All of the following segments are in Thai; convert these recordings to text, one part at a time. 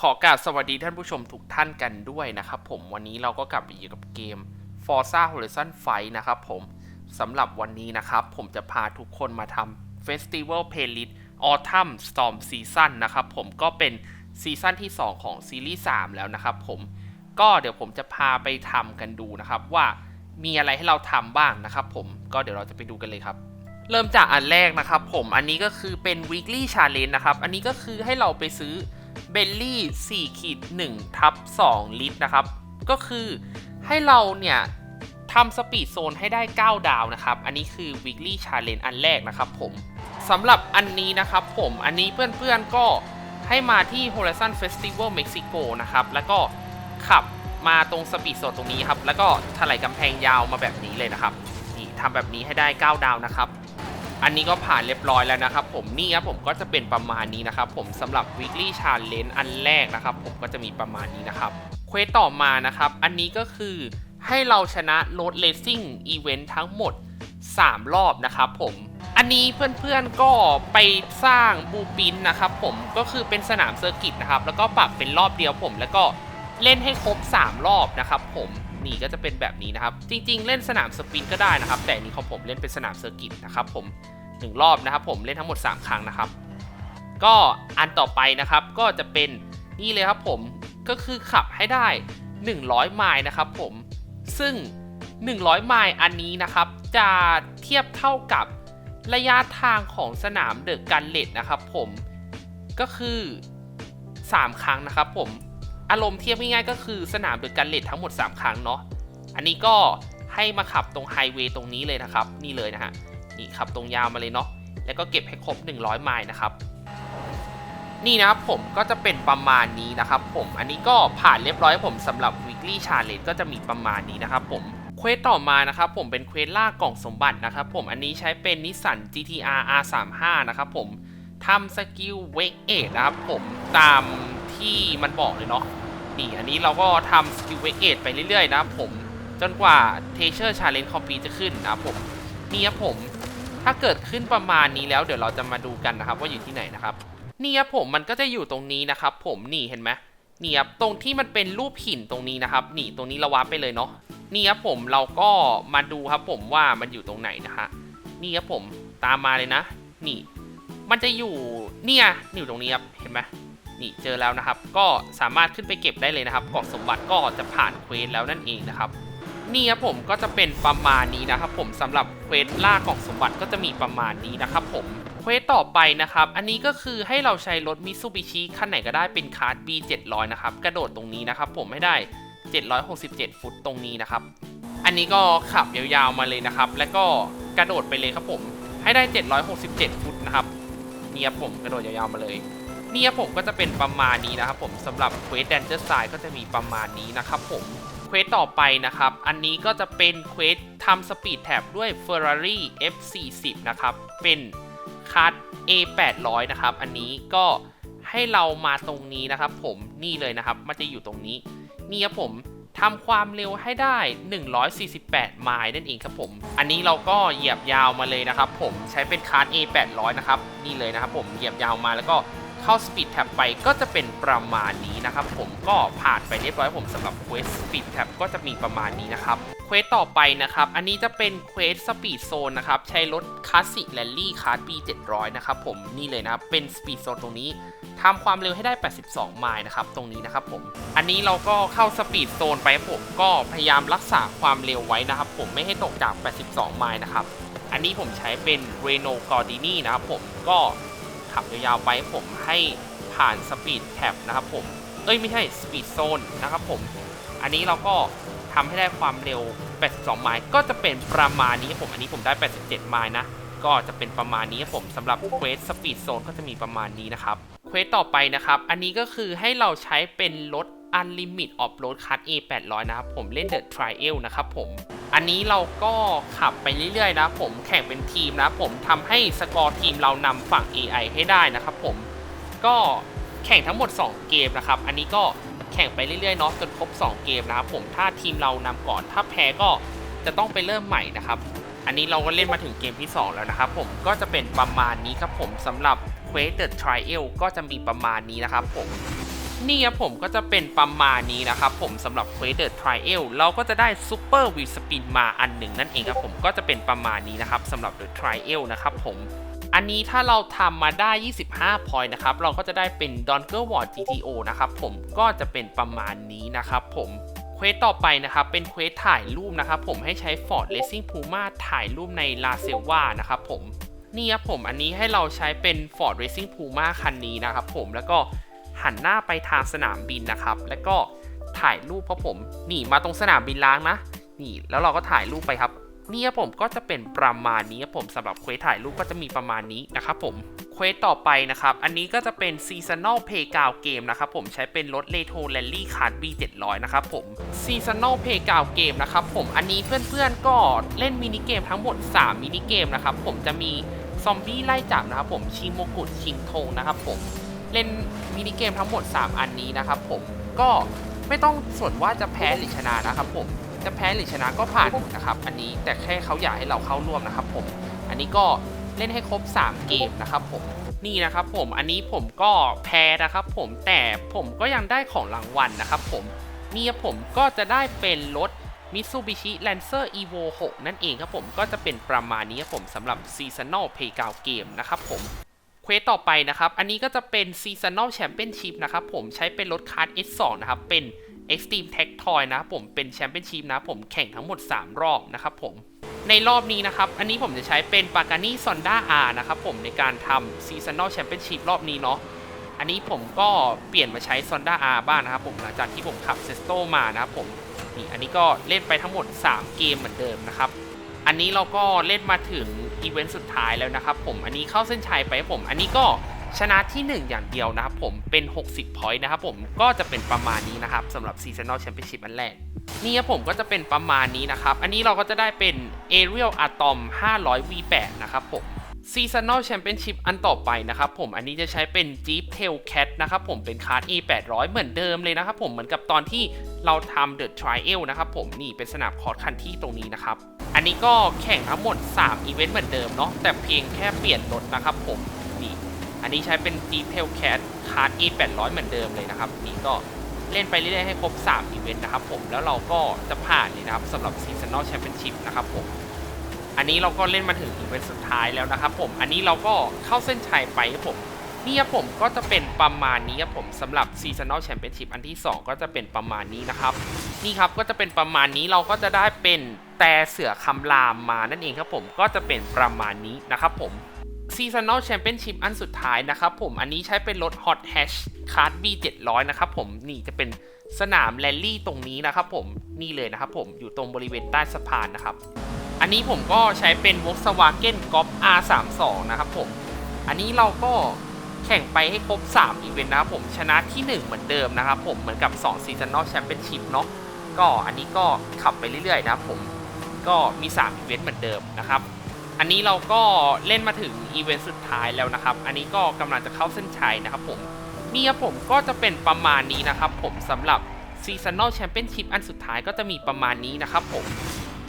ขอกราบสวัสดีท่านผู้ชมทุกท่านกันด้วยนะครับผมวันนี้เราก็กลับมาอยู่กับเกม Forza Horizon Fight นะครับผมสำหรับวันนี้นะครับ ผมจะพาทุกคนมาทำ Festival Playlist Autumn Storm Season นะครับผมก็เป็นซีซั่นที่ 2 ของซีรีส์3 แล้วนะครับผมก็เดี๋ยวผมจะพาไปทำกันดูนะครับ ว่ามีอะไรให้เราทำบ้างนะครับผมก็เดี๋ยวเราจะไปดูกันเลยครับ เริ่มจากอันแรกนะครับผมอันนี้ก็คือเป็น weekly challenge นะครับ อันนี้ก็คือให้เราไปซื้อ เบลลี่4ขีด1ทับ2ลิตรนะครับ ก็คือให้เราเนี่ยทำสปีดโซนให้ได้ 9 ดาวนะครับ อันนี้คือ weekly challenge อันแรกนะครับผมสำหรับอันนี้นะครับผมอันนี้เพื่อนๆก็ให้มาที่ Horizon Festival Mexico นะครับ แล้วก็ขับมาตรงสปีดโซนตรงนี้ครับ แล้วก็ถลายกำแพงยาวมาแบบนี้เลยนะครับ นี่ทำแบบนี้ให้ได้ 9 ดาวนะครับ อันนี้ก็ผ่านเรียบร้อยแล้วนะครับผมนี่ครับผมก็จะเป็นประมาณนี้นะครับผมสำหรับ weekly challenge อันแรกนะครับผมก็จะมีประมาณนี้นะครับเควสต่อมานะครับ อันนี้ก็คือให้เราชนะ road racing event ทั้งหมด 3 รอบนะครับผมอันนี้เพื่อนๆก็ไปสร้างบูปินนะครับผมก็คือเป็นสนามเซอร์กิตนะครับแล้วก็ปรับเป็นรอบเดียวผม แล้วก็เล่นให้ครบ 3 รอบนะครับผม นี่ก็จะเป็นแบบนี้นะครับ จริง ๆ เล่นสนามสปินก็ได้นะครับ แต่นนี้ของผมเล่นเป็นสนามเซอร์กิตนะครับผม1รอบนะครับ ผมเล่นทั้งหมด 3 ครั้งนะครับ ก็อันต่อไปนะครับก็จะเป็นนี่เลยครับผมก็คือขับให้ได้ 100 ไมล์นะครับผมซึ่ง 100 ไมล์อันนี้นะครับ จะเทียบเท่ากับระยะทางของสนามเดอะกันเลตนะครับผมก็คือ 3 ครั้งนะครับผม อารมณ์เทียบง่ายๆก็คือสนามเดอะกันเลตทั้งหมด 3 ครั้งเนาะอันนี้ก็ให้มาขับตรงไฮเวย์ตรงนี้เลยนะครับ นี่เลยนะฮะนี่ขับตรงยาวมาเลยเนาะแล้วก็เก็บให้ครบ 100 ไมล์นะครับ นี่นะครับผมก็จะเป็นประมาณนี้นะครับผมอันนี้ก็ผ่านเรียบร้อยผมสำหรับ weekly challenge ก็จะมีประมาณนี้นะครับผมเควสต่อมานะครับผมเป็นเควสล่ากล่องสมบัตินะครับผมอันนี้ใช้เป็นนิสสัน GTR R35 นะครับผมทำสกิลเวกเอทนะครับผมตามที่มันบอกเลยเนาะ นี่อันนี้เราก็ทำสกิลเวกเอทไปเรื่อยๆนะผมจนกว่า t e a s u r e Challenge Complete จะขึ้นนะผมนี่ครับผม ถ้าเกิดขึ้นประมาณนี้แล้วเดี๋ยวเราจะมาดูกันนะครับว่าอยู่ที่ไหนนะครับนี่ครับผมมันก็จะอยู่ตรงนี้นะครับ ผมนี่เห็นไหมนี่ครับตรงที่มันเป็นรูปหินตรงนี้นะครับ นี่ตรงนี้เราวาร์ปไปเลยเนาะนี่ครับผมเราก็มาดูครับผมว่ามันอยู่ตรงไหนนะฮะนี่ครับผมตามมาเลยนะ นี่ มันจะอยู่เนี่ยอยู่ตรงนี้ครับเห็นไหม นี่เจอแล้วนะครับ ก็สามารถขึ้นไปเก็บได้เลยนะครับกล่องสมบัติก็จะผ่านเควสแล้วนั่นเองนะครับนี่ครับผมก็จะเป็นประมาณนี้นะครับ ผมสำหรับเควสล่ากล่องสมบัติก็จะมีประมาณนี้นะครับ ผมเควสต่อไปนะครับ อันนี้ก็คือให้เราใช้รถมิซูบิชิคันไหนก็ได้เป็นคาร์ด B700 นะครับกระโดดตรงนี้นะครับ ผมให้ได้ 767 ฟุตตรงนี้นะครับ อันนี้ก็ขับยาวๆมาเลยนะครับ แล้วก็กระโดดไปเลยครับผม ให้ได้ 767 ฟุตนะครับนี่ครับผมกระโดดยาวๆมาเลย นี่ครับผมก็จะเป็นประมาณนี้นะครับผมสำหรับเควสแดนเจอร์ไซก็จะมีประมาณนี้นะครับผมเควสต่อไปนะครับ อันนี้ก็จะเป็นเควสทำสปีดแท็บด้วย Ferrari F40 นะครับ เป็นคัส A800 นะครับ อันนี้ก็ให้เรามาตรงนี้นะครับ ผมนี่เลยนะครับ มันจะอยู่ตรงนี้ นี่ครับผมทำความเร็วให้ได้ 148 ไมล์นั่นเองครับผม อันนี้เราก็เหยียบยาวมาเลยนะครับ ผมใช้เป็นคัส A800 นะครับ นี่เลยนะครับ ผมเหยียบยาวมาแล้วก็ เข้าสปีดแท็บไปก็จะเป็นประมาณนี้นะครับผมก็ผ่านไปเรียบร้อยผมสำหรับเควสสปีดแท็บก็จะมีประมาณนี้นะครับเควสต่อไปนะครับ อันนี้จะเป็นเควสสปีดโซนนะครับ ใช้รถคลาสสิกแรลลี่คาร์ด B700 นะครับผมนี่เลยนะครับ เป็นสปีดโซนตรงนี้ทำความเร็วให้ได้ 82 ไมล์นะครับ ตรงนี้นะครับผม อันนี้เราก็เข้าสปีดโซนไปผมก็พยายามรักษาความเร็วไว้นะครับ ผมไม่ให้ตกจาก 82 ไมล์นะครับ อันนี้ผมใช้เป็น Renault Gordini นะครับผมก็ ขับยาวๆไปผมให้ผ่านสปีดแท็บนะครับผม เอ้ยไม่ใช่สปีดโซนนะครับผม อันนี้เราก็ทำให้ได้ความเร็ว 82 ไมล์ ก็จะเป็นประมาณนี้ครับผม อันนี้ผมได้ 87 ไมล์นะ ก็จะเป็นประมาณนี้ครับผมสำหรับเควสสปีดโซนก็จะมีประมาณนี้นะครับ เควสต่อไปนะครับ อันนี้ก็คือให้เราใช้เป็นรถ Unlimit Off Road Card A800 นะครับผมเล่น The Trial นะครับผม อันนี้เราก็ขับไปเรื่อยๆนะผมแข่งเป็นทีมนะผมทำให้สกอร์ทีมเรานำฝั่ง AI ให้ได้นะครับผม ก็แข่งทั้งหมด 2 เกมนะครับ อันนี้ก็แข่งไปเรื่อยๆเนาะจนครบ 2 เกมนะครับผมถ้าทีมเรานำก่อน ถ้าแพ้ก็จะต้องไปเริ่มใหม่นะครับ อันนี้เราก็เล่นมาถึงเกมที่ 2 แล้วนะครับผมก็จะเป็นประมาณนี้ครับผมสำหรับ Quest the Trial ก็จะมีประมาณนี้นะครับผม นี่ครับผมก็จะเป็นประมาณนี้นะครับผมสำหรับ Quest The Trial เราก็จะได้ Super w h e e l Spin มาอันหนึ่งนั่นเองครับผมก็จะเป็นประมาณนี้นะครับสำหรับ The Trial นะครับผมอันนี้ถ้าเราทำมาได้ 25 point นะครับ เราก็จะได้เป็น d o n k e r w a r d GTO นะครับผมก็จะเป็นประมาณนี้นะครับผมเควสต่อไปนะครับ เป็นเควสถ่ายรูปนะครับผมให้ใช้ Ford Racing Puma ถ่ายรูปใน La Selva นะครับผมนี่ครับผมอันนี้ให้เราใช้เป็น Ford Racing Puma คันนี้นะครับผมแล้วก็ หันหน้าไปทางสนามบินนะครับ แล้วก็ถ่ายรูปครับผมนี่มาตรงสนามบินล้างนะ นี่แล้วเราก็ถ่ายรูปไปครับนี่ครับผมก็จะเป็นประมาณนี้ครับผมสำหรับเควสถ่ายรูปก็จะมีประมาณนี้นะครับผมเควสต่อไปนะครับ อันนี้ก็จะเป็น Seasonal Playground Game นะครับผมใช้เป็นรถ Retro Rally Card B700 นะครับผม Seasonal Playground Game นะครับผมอันนี้เพื่อนๆก็เล่นมินิเกมทั้งหมด 3 มินิเกมนะครับผมจะมีซอมบี้ไล่จับนะครับผมชิงโมกุฎชิงธงนะครับผม เล่นมินิเกมทั้งหมด 3 อันนี้นะครับผมก็ไม่ต้องสนว่าจะแพ้หรือชนะนะครับผมจะแพ้หรือชนะก็ผ่านนะครับอันนี้แต่แค่เขาอยากให้เราเข้าร่วมนะครับผมอันนี้ก็เล่นให้ครบ 3 เกมนะครับผมนี่นะครับผมอันนี้ผมก็แพ้นะครับผมแต่ผมก็ยังได้ของรางวัลนะครับผมนี่ผมก็จะได้เป็นรถ Mitsubishi Lancer Evo 6 นั่นเองครับผมก็จะเป็นประมาณนี้ครับผมสำหรับ Seasonal Playground Game นะครับผม เควสต่อไปนะครับ อันนี้ก็จะเป็น Seasonal Championship นะครับ ผมใช้เป็นรถคาร์ด S2 นะครับ เป็น Extreme Tech Toy นะครับผมเป็นแชมเปี้ยนชิพนะครับผมแข่งทั้งหมด 3 รอบนะครับผมในรอบนี้นะครับ อันนี้ผมจะใช้เป็น Pagani Sonda R นะครับผมในการทำ Seasonal Championship รอบนี้เนาะอันนี้ผมก็เปลี่ยนมาใช้ Sonda R บ้างนะครับผมหลังจากที่ผมขับ Sesto มานะครับผมนี่อันนี้ก็เล่นไปทั้งหมด 3 เกมเหมือนเดิมนะครับ อันนี้เราก็เล่นมาถึง อีเวนต์สุดท้ายแล้วนะครับผมอันนี้เข้าเส้นชัยไปผม อันนี้ก็ชนะที่ 1 อย่างเดียวนะครับผมเป็น 60 point นะครับผมก็จะเป็นประมาณนี้นะครับสำหรับ Seasonal Championship อันแรกนี่ครับผมก็จะเป็นประมาณนี้นะครับ อันนี้เราก็จะได้เป็น Aerial Atom 500 V8 นะครับผม Seasonal Championship อันต่อไปนะครับผมอันนี้จะใช้เป็น Jeep Tailcat นะครับผมเป็นคาร์ด A800 เหมือนเดิมเลยนะครับผมเหมือนกับตอนที่เราทำ The Trial นะครับผมนี่เป็นสนามคอร์สคันที่ตรงนี้นะครับ อันนี้ก็แข่งทั้งหมด 3 อีเวนต์เหมือนเดิมเนาะแต่เพียงแค่เปลี่ยนรถนะครับผมนี่อันนี้ใช้เป็น Jeep Tailcat คาร์ด A800 เหมือนเดิมเลยนะครับนี่ก็เล่นไปเรื่อยๆให้ครบ 3 อีเวนต์นะครับผมแล้วเราก็จะผ่านเลยนะครับสำหรับ Seasonal Championship นะครับผมอันนี้เราก็เล่นมาถึงอีเวนต์สุดท้ายแล้วนะครับผมอันนี้เราก็เข้าเส้นชัยไปครับผม นี่ครับผมก็จะเป็นประมาณนี้ครับผมสำหรับ Seasonal Championship อันที่ 2 ก็จะเป็นประมาณนี้นะครับ นี่ครับก็จะเป็นประมาณนี้เราก็จะได้เป็นแต่เสือคำรามมานั่นเองครับผมก็จะเป็นประมาณนี้นะครับผม Seasonal Championship อันสุดท้ายนะครับผมอันนี้ใช้เป็นรถ Hot Hatch Card B700 นะครับผมนี่จะเป็นสนามแรลลี่ตรงนี้นะครับผมนี่เลยนะครับผมอยู่ตรงบริเวณใต้สะพานนะครับ อันนี้ผมก็ใช้เป็น Volkswagen Golf R32 นะครับผมอันนี้เราก็ แข่งไปให้ครบ 3 อีเวนต์นะครับผมชนะที่ 1 เหมือนเดิมนะครับผมเหมือนกับ2 Seasonal Championship เนาะก็อันนี้ก็ขับไปเรื่อยๆนะครับผมก็มี3อีเวนต์เหมือนเดิมนะครับอันนี้เราก็เล่นมาถึงอีเวนต์สุดท้ายแล้วนะครับ อันนี้ก็กำลังจะเข้าเส้นชัยนะครับผมนี่ครับผมก็จะเป็นประมาณนี้นะครับผมสำหรับ Seasonal Championship อันสุดท้ายก็จะมีประมาณนี้นะครับผม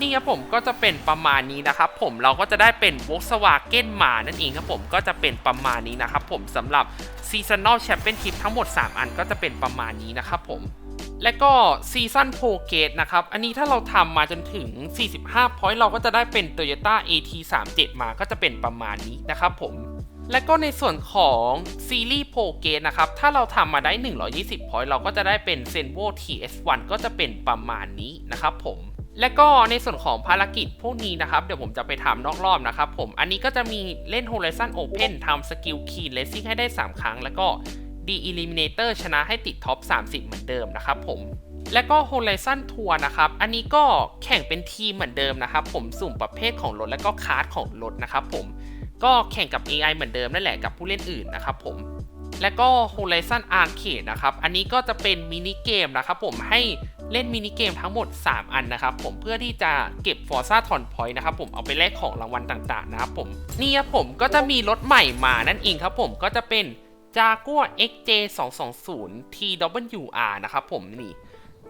นี่ครับผมก็จะเป็นประมาณนี้นะครับผมเราก็จะได้เป็น Volkswagen มานั่นเองครับผมก็จะเป็นประมาณนี้นะครับผมสำหรับ Seasonal Championship ทั้งหมด 3 อันก็จะเป็นประมาณนี้นะครับผมและก็ซีซั o นโ r เกตนะครับ อันนี้ถ้าเราทำมาจนถึง 45 point เราก็จะได้เป็น Toyota AT37 มาก็จะเป็นประมาณนี้นะครับผม และก็ในส่วนของซีรีส์โ r เกตนะครับ ถ้าเราทำมาได้ 120 point เราก็จะได้เป็น Senvo TS1 ก็จะเป็นประมาณนี้นะครับผม และก็ในส่วนของภารกิจพวกนี้นะครับ เดี๋ยวผมจะไปทำนอกรอบนะครับผม อันนี้ก็จะมีเล่น Horizon Open ทำสกิลคีนเลสซิ่งให้ได้ 3 ครั้ง แล้วก็ D Eliminator ชนะให้ติดท็อป 30 เหมือนเดิมนะครับผม และก็ Horizon Tour นะครับ อันนี้ก็แข่งเป็นทีมเหมือนเดิมนะครับ ผมสุ่มประเภทของรถและก็คาร์ดของรถนะครับผม ก็แข่งกับ AI เหมือนเดิมนั่นแหละกับผู้เล่นอื่นนะครับผม และก็ Horizon Arcade นะครับ อันนี้ก็จะเป็นมินิเกมนะครับผมให้ เล่นมินิเกมทั้งหมด 3 อันนะครับผมเพื่อที่จะเก็บ Forza t o n Point นะครับผมเอาไปแลกของรางวัลต่างๆนะครับผมนี่ครับผมก็จะมีรถใหม่มานั่นเองครับผมก็จะเป็น Jaguar XJ 2 2 0 TWR นะครับผมนี่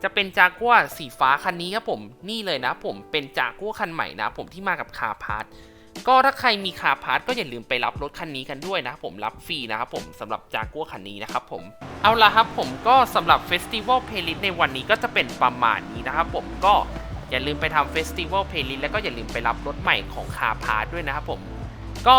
จะเป็นจากัวสีฟ้าคันนี้ครับผมนี่เลยนะผมเป็นจากัวคันใหม่นะผมที่มากับคาพาร์ท ก็ถ้าใครมีคาพาร์ทก็อย่าลืมไปรับรถคันนี้กันด้วยนะครับผมรับฟรีนะครับผมสำหรับจากัวคันนี้นะครับผมเอาละครับผมก็สำหรับเฟสติวัลเพลย์ลิสในวันนี้ก็จะเป็นประมาณนี้นะครับผมก็อย่าลืมไปทำเฟสติวัลเพลย์ลิสแล้วก็อย่าลืมไปรับรถใหม่ของคาพาร์ทด้วยนะครับผมก็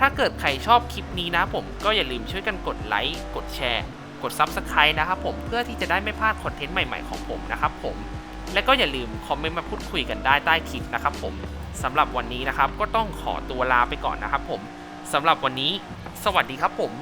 ถ้าเกิดใครชอบคลิปนี้นะผมก็อย่าลืมช่วยกันกดไลค์กดแชร์ กด Subscribe นะครับผมเพื่อที่จะได้ไม่พลาดคอนเทนต์ใหม่ๆของผมนะครับผมและก็อย่าลืมคอมเมนต์มาพูดคุยกันได้ใต้คลิปนะครับผม สำหรับวันนี้นะครับ ก็ต้องขอตัวลาไปก่อนนะครับผมสำหรับวันนี้ สวัสดีครับผม